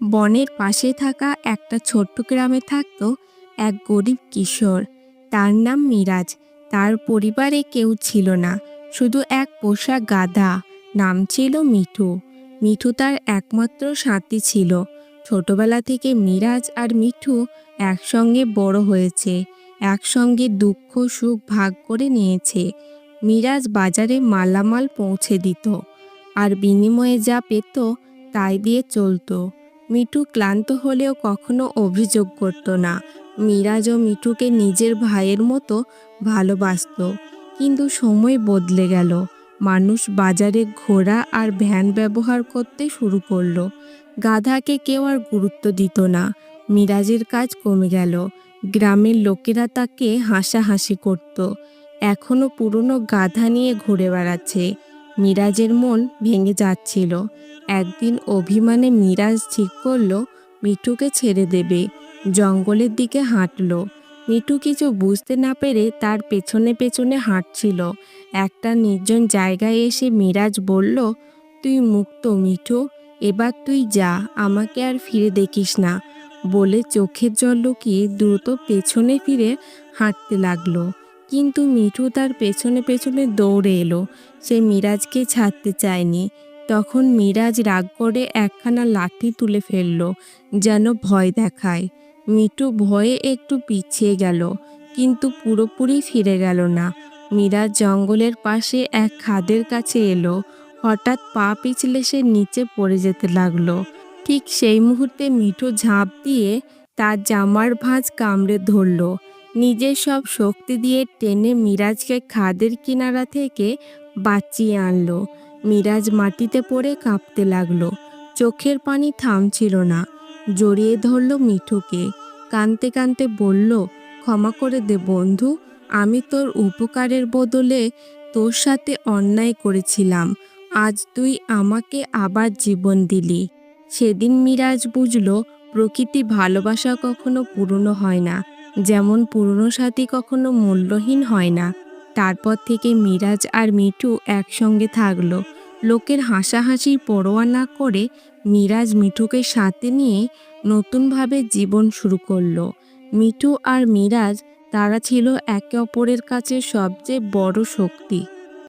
বনের পাশে থাকা একটা ছোট্ট গ্রামে থাকতো এক গরিব কিশোর। তার নাম মিরাজ। তার পরিবারে কেউ ছিল না, শুধু এক পোষা গাধা, নাম ছিল মিঠু। মিঠু তার একমাত্র সাথী ছিল। ছোটবেলা থেকে মিরাজ আর মিঠু একসঙ্গে বড় হয়েছে, একসঙ্গে দুঃখ, সুখ ভাগ করে নিয়েছে। মিরাজ বাজারে মালামাল পৌঁছে দিত, আর বিনিময়ে যা পেত তাই দিয়ে চলতো। মিঠু ক্লান্ত হলেও কখনো অভিযোগ করত না। মিরাজ ও মিঠুকে নিজের ভাইয়ের মতো ভালোবাসত। কিন্তু সময় বদলে গেল। মানুষ বাজারে ঘোড়া আর ভ্যান ব্যবহার করতে শুরু করল। গাধাকে কেউ আর গুরুত্ব দিত না। মিরাজের কাজ কমে গেল। গ্রামের লোকেরা তাকে হাসাহাসি করত। এখনও পুরনো গাধা নিয়ে ঘুরে বেড়াচ্ছে। মিরাজের মন ভেঙে যাচ্ছিল। একদিন অভিমানে মিরাজ ঠিক করল, মিঠুকে ছেড়ে দেবে। জঙ্গলের দিকে হাঁটলো। মিঠু কিছু বুঝতে না পেরে তার পেছনে পেছনে হাঁটছিল। একটা নির্জন জায়গায় এসে মিরাজ বলল, তুই মুক্ত, মিঠু। এবার তুই যা, আমাকে আর ফিরে দেখিস না। বলে চোখের জল লুকিয়ে দ্রুত পেছনে ফিরে হাঁটতে লাগল। কিন্তু মিঠু তার পেছনে পেছনে দৌড়ে এলো। সে মিরাজকে ছাড়তে চায়নি। তখন মিরাজ রাগ করে একখানা লাঠি তুলে ফেলল, যেন ভয় দেখায়। মিঠু ভয়ে একটু পিছিয়ে গেল, কিন্তু পুরোপুরি ফিরে গেল না। মিরাজ জঙ্গলের পাশে এক খাদের কাছে এলো। হঠাৎ পা পিছলে সে নিচে পড়ে যেতে লাগল। ঠিক সেই মুহূর্তে মিঠু ঝাঁপ দিয়ে তার জামার ভাঁজ কামড়ে ধরল। নিজের সব শক্তি দিয়ে টেনে মিরাজকে খাদের কিনারা থেকে বাঁচিয়ে আনলো। মিরাজ মাটিতে পড়ে কাঁপতে লাগল। চোখের পানি থামছিল না। জড়িয়ে ধরল মিঠুকে। কানতে কানতে বলল, ক্ষমা করে দে বন্ধু, আমি তোর উপকারের বদলে তোর সাথে অন্যায় করেছিলাম। আজ তুই আমাকে আবার জীবন দিলি। সেদিন মিরাজ বুঝলো, প্রকৃতি ভালোবাসা কখনো পুরনো হয় না। যেমন পুরনো সাথী কখনো মূল্যহীন হয় না। তারপর থেকে মিরাজ আর মিঠু একসঙ্গে থাকল। লোকের হাসাহাসির পরোয়া না করে মিরাজ মিঠুকে সাথে নিয়ে নতুনভাবে জীবন শুরু করল। মিঠু আর মিরাজ, তারা ছিল একে অপরের কাছে সবচেয়ে বড় শক্তি।